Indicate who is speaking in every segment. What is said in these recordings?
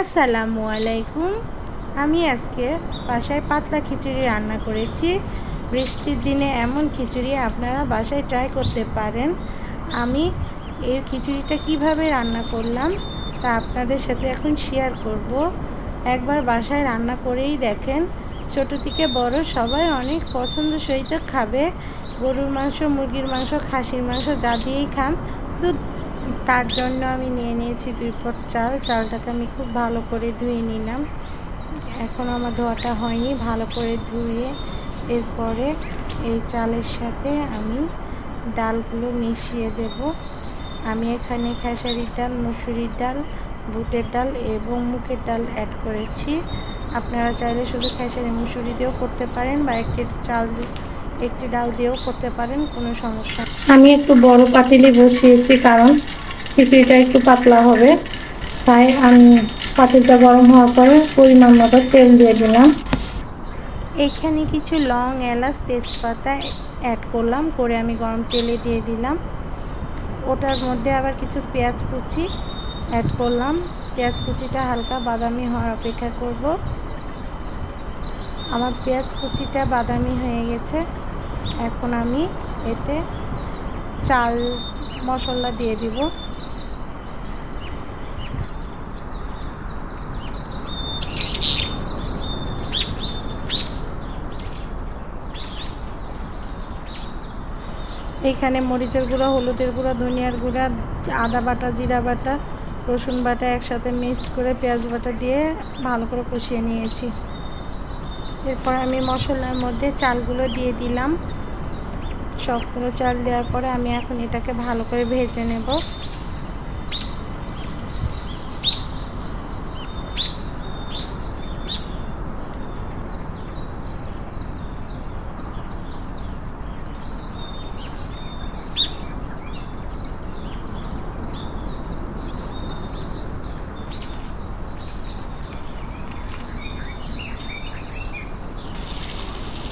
Speaker 1: আসসালামু আলাইকুম। আমি আজকে বাসায় পাতলা খিচুড়ি রান্না করেছি। বৃষ্টির দিনে এমন খিচুড়ি আপনারা বাসায় ট্রাই করতে পারেন। আমি এর খিচুড়িটা কীভাবে রান্না করলাম তা আপনাদের সাথে এখন শেয়ার করব। একবার বাসায় রান্না করেই দেখেন। ছোট থেকে বড় সবাই অনেক পছন্দ সহিত খাবে। গরুর মাংস, মুরগির মাংস, খাসির মাংস যা দিয়েই খান। দুধ তার জন্য আমি নিয়ে নিয়েছি পট চাল। চালটাকে আমি খুব ভালো করে ধুয়ে নিলাম। এখন আমার ধোয়াটা হয়নি, ভালো করে ধুয়ে এরপরে এই চালের সাথে আমি ডালগুলো মিশিয়ে দেব। আমি এখানে খেসারির ডাল, মুসুরির ডাল, বুটের ডাল এবং মুখের ডাল অ্যাড করেছি। আপনারা চাইলে শুধু খেসারি, মুসুরি দিয়েও করতে পারেন বা একটি চাল একটি ডাল দিয়েও করতে পারেন, কোনো সমস্যা আমি একটু বড় পাতিলে বসিয়েছি কারণ খিচুড়িটা একটু পাতলা হবে। তাই আমি পাতিলটা গরম হওয়ার পরে পরিমাণ মতো তেল দিয়ে দিলাম। এখানে কিছু লং এলাচ তেজপাতা অ্যাড করলাম, করে আমি গরম তেলে দিয়ে দিলাম। ওটার মধ্যে আবার কিছু পেঁয়াজ কুচি অ্যাড করলাম। পেঁয়াজ কুচিটা হালকা বাদামি হওয়ার অপেক্ষা করব। আমার পেঁয়াজ কুচিটা বাদামি হয়ে গেছে। এখন আমি এতে চাল, মশলা দিয়ে দিব। এখানে মরিচের গুঁড়া, হলুদের গুঁড়া, ধনিয়ার গুঁড়া, আদা বাটা, জিরা বাটা, রসুন বাটা একসাথে মিক্সড করে পেঁয়াজ বাটা দিয়ে ভালো করে কষিয়ে নিয়েছি। এরপর আমি মশলার মধ্যে চালগুলো দিয়ে দিলাম। সবগুলো চাল দেওয়ার পরে আমি এখন এটাকে ভালো করে ভেজে নেব।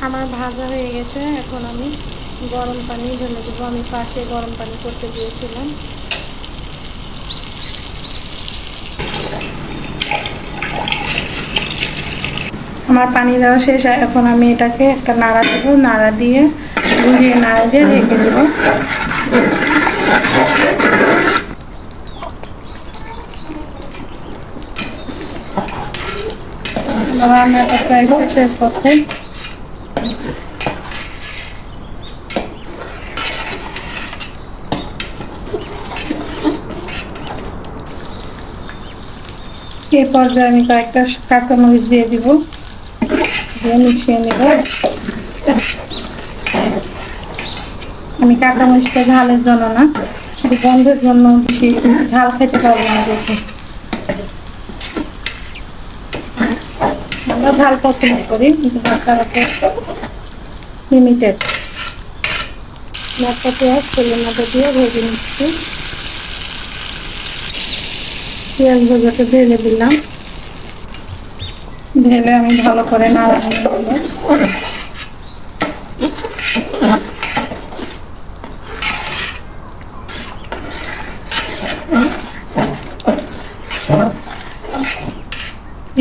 Speaker 1: আমার ভাজা হয়ে গেছে, এখন আমি গরম পানি ঢেলে দেবো। আমি পাশে গরম পানি করতে দিয়েছিলাম আমার পানি দেওয়া শেষ এখন আমি এটাকে একটা নাড়া দেবো। নাড়া দিয়ে ঘুরিয়ে নাড়া দিয়ে রেখে দেবো। রান্নাটা প্রায় শেষের পথে এ পর্যায়ে আমি কয়েকটা কাঁচামরিচ দিয়ে দিব। দিয়ে মিশিয়ে নেব। আমি কাঁচামরিচটা ঝালের জন্য না, শুধু গন্ধের জন্য বেশি ঝাল খেতে পারব না দেখে আমরা ঝাল পছন্দ করি, কিন্তু বাচ্চারা তো লিমিটেড একটা পেঁয়াজ, তেলের মধ্যে দিয়ে ভেজে নিচ্ছি। পেঁয়াজ দিলাম। আমি ভালো করে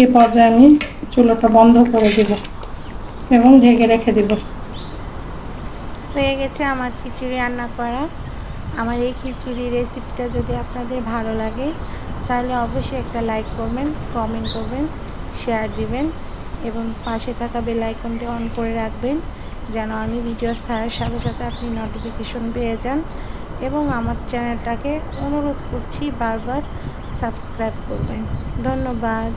Speaker 1: এই পর্যায়ে আমি চুলোটা বন্ধ করে দেব এবং ঢেকে রেখে দেব। হয়ে গেছে আমার খিচুড়ি রান্না করা। আমার এই খিচুড়ি রেসিপিটা যদি আপনাদের ভালো লাগে তাহলে অবশ্যই একটা লাইক করবেন কমেন্ট করবেন শেয়ার দিবেন এবং পাশে থাকা বেল আইকনটি অন করে রাখবেন যেন আমি ভিডিও ছাড়ার সাথে সাথে আপনি নোটিফিকেশন পেয়ে যান এবং আমার চ্যানেলটাকে অনুরোধ করছি বারবার সাবস্ক্রাইব করবেন। ধন্যবাদ।